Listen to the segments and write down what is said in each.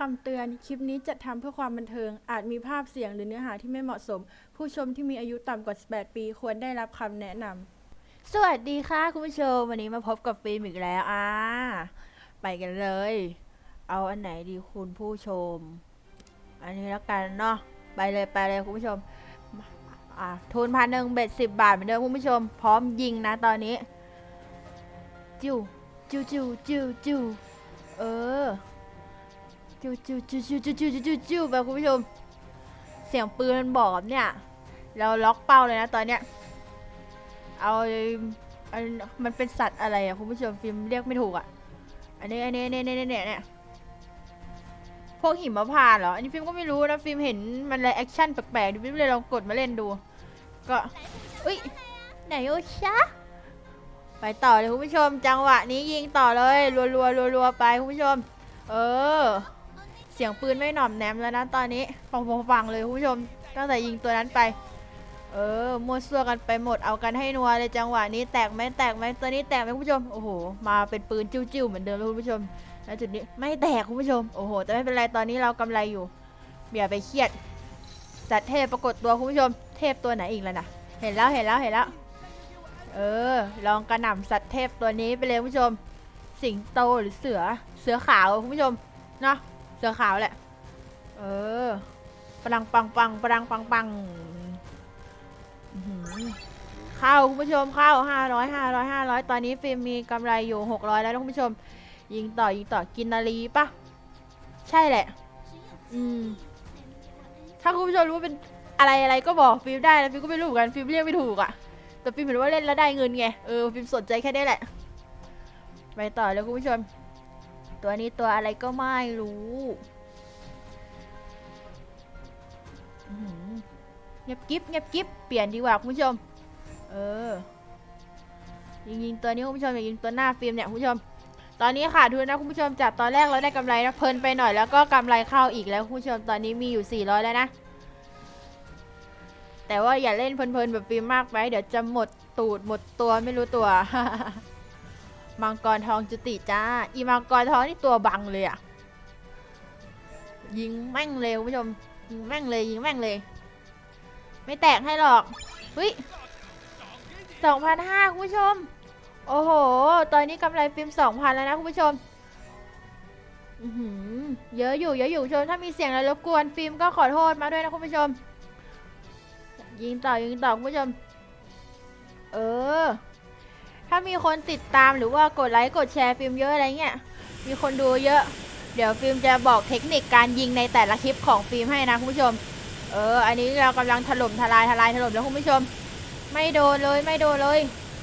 คำเตือน คลิปนี้จัดทำเพื่อความบันเทิง อาจมีภาพเสียงหรือเนื้อหาที่ไม่เหมาะสม ผู้ชมที่มีอายุต่ำกว่า 18 ปี ควรได้รับคำแนะนำ สวัสดีค่ะคุณผู้ชม วันนี้มาพบกับฟิล์มอีกแล้วอ่าไปกันเลย เอาอันไหนดีคุณผู้ชม อันนี้แล้วกันเนาะ ไปเลยไปเลยคุณผู้ชม อ่าทุนพันหนึ่งเบ็ดสิบบาทเหมือนเดิมคุณผู้ชม พร้อมยิงนะตอนนี้ จิวจิวจิวจิวจิวเออ จิ้วจิ้วจิ้วจิ้วจิ้วจิ้วจิ้วจิ้วไปคุณผู้ชม เสียงปืนมันบอกแบเนี่ย เราล็อกเป้าเลยนะตอนเนี้ย เอาอันมันเป็นสัตว์อะไรอะคุณผู้ชมฟิล์มเรียกไม่ถูกอะอันนี้อันนี้เนี่ยเนี่ยเนี่ยเนี่ยพวกหิมพานต์เหรอ อันนี้ฟิล์มก็ไม่รู้นะฟิล์มเห็นมันเลยแอคชั่นแปลกๆดิฟิล์มเลยลองกดมาเล่นดู ก็อุ้ยไหนโอชะไปต่อเลยคุณผู้ชม จังหวะนี้ยิงต่อเลยรัวรัวรัวๆไปคุณผู้ชม เออ สียงปืนไม่หน่อมแนมแล้วนะตอนนี้ฟังฟังเลยคุณผู้ชม ตั้งแต่ยิงตัวนั้นไป เออมั่วซั่วกันไปหมดเอากันให้นัวเลยจังหวะนี้แตกไหมแตกไหมตัวนี้แตกไหมคุณผู้ชม โอ้โห มาเป็นปืนจิ้วๆเหมือนเดิมเลยคุณผู้ชมแล้วจุดนี้ไม่แตกคุณผู้ชม โอ้โห แต่ไม่เป็นไรตอนนี้เรากำไรอยู่อย่าไปเครียดสัตว์เทพปรากฏตัวคุณผู้ชม เทพตัวไหนอีกแล้วนะเห็นแล้วเห็นแล้วเห็นแล้ว เออ ลองกระหน่ำสัตว์เทพตัวนี้ไปเลยคุณผู้ชม สิงโตหรือเสือเสือขาวคุณผู้ชมเนาะ เสือขาวแหละ เออปังปังปังปังปังปังเข้าคุณผู้ชมเข้าห้าร้อยห้าร้อยห้าร้อยตอนนี้ฟิล์มมีกำไรอยู่หกร้อยแล้วคุณผู้ชม ยิงต่อยิงต่อกินนาลีปะใช่แหละ อืม ถ้าคุณผู้ชมรู้ว่าเป็นอะไรอะไรก็บอกฟิล์มได้นะฟิล์มก็ไม่รู้เหมือนกันฟิล์มเรียกไม่ถูกอะแต่ฟิล์มเห็นว่าเล่นแล้วได้เงินไงเออฟิล์มสนใจแค่นี้แหละไปต่อเลยคุณผู้ชม ตัวนี้ตัวอะไรก็ไม่รู้เงียบกิ๊บเงียบกิ๊บเปลี่ยนดีกว่าคุณผู้ชม เออ ยิงยิงตัวนี้คุณผู้ชมอย่ายิงตัวหน้าฟิล์มเนี่ยคุณผู้ชม ตอนนี้ขาดทุนนะคุณผู้ชมจากตอนแรกเราได้กำไรนะเพลินไปหน่อยแล้วก็กำไรเข้าอีกแล้วคุณผู้ชมตอนนี้มีอยู่ 400 แล้วนะ แต่ว่าอย่าเล่นเพลินๆแบบฟิล์มมากไปเดี๋ยวจะหมดตูดหมดตัวไม่รู้ตัว มังกรทองจุติจ้า อีมังกรทองนี่ตัวบังเลยอะยิงแม่งเลยคุณผู้ชม ยิงแม่งเลยยิงแม่งเลย ไม่แตกให้หรอกเฮ้ยสองพันห้าคุณผู้ชม โอ้โห ตอนนี้กำไรฟิล์มสองพันแล้วนะคุณผู้ชมอือหือเยอะอยู่เยอะอยู่คุณผู้ชม ถ้ามีเสียงอะไรรบกวนฟิล์มก็ขอโทษมาด้วยนะคุณผู้ชม ยิงต่อยิงต่อคุณผู้ชม มีคนติดตามหรือว่ากดไลค์กดแชร์ฟิล์มเยอะอะไรเงี้ย มีคนดูเยอะ เดี๋ยวฟิล์มจะบอกเทคนิคการยิงในแต่ละคลิปของฟิล์มให้นะคุณผู้ชม เออ อันนี้เรากำลังถล่มทลายทลายถล่มแล้วคุณผู้ชม ไม่โดนเลยไม่โดนเลย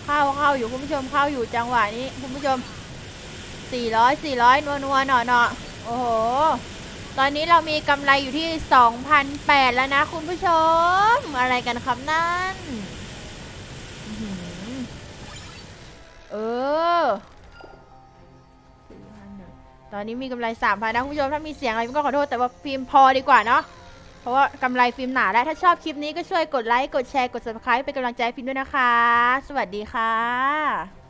เข้าเข้าอยู่คุณผู้ชมเข้าอยู่จังหวะนี้คุณผู้ชม 400 400นัวนัวหน่อหน่อโอ้โห ตอนนี้เรามีกำไรอยู่ที่ 2,008แล้วนะคุณผู้ชม อะไรกันครับนั่น ตอนนี้มีกำไร3,000นนะคุณผู้ชมถ้ามีเสียงอะไรก็ขอโทษแต่ว่าฟิล์มพอดีกว่าเนาะเพราะว่ากำไรฟิล์มหนาแล้วถ้าชอบคลิปนี้ก็ช่วยกดไลค์กดแชร์กด subscribe เป็นกำลังใจฟิล์มด้วยนะคะ สวัสดีค่ะ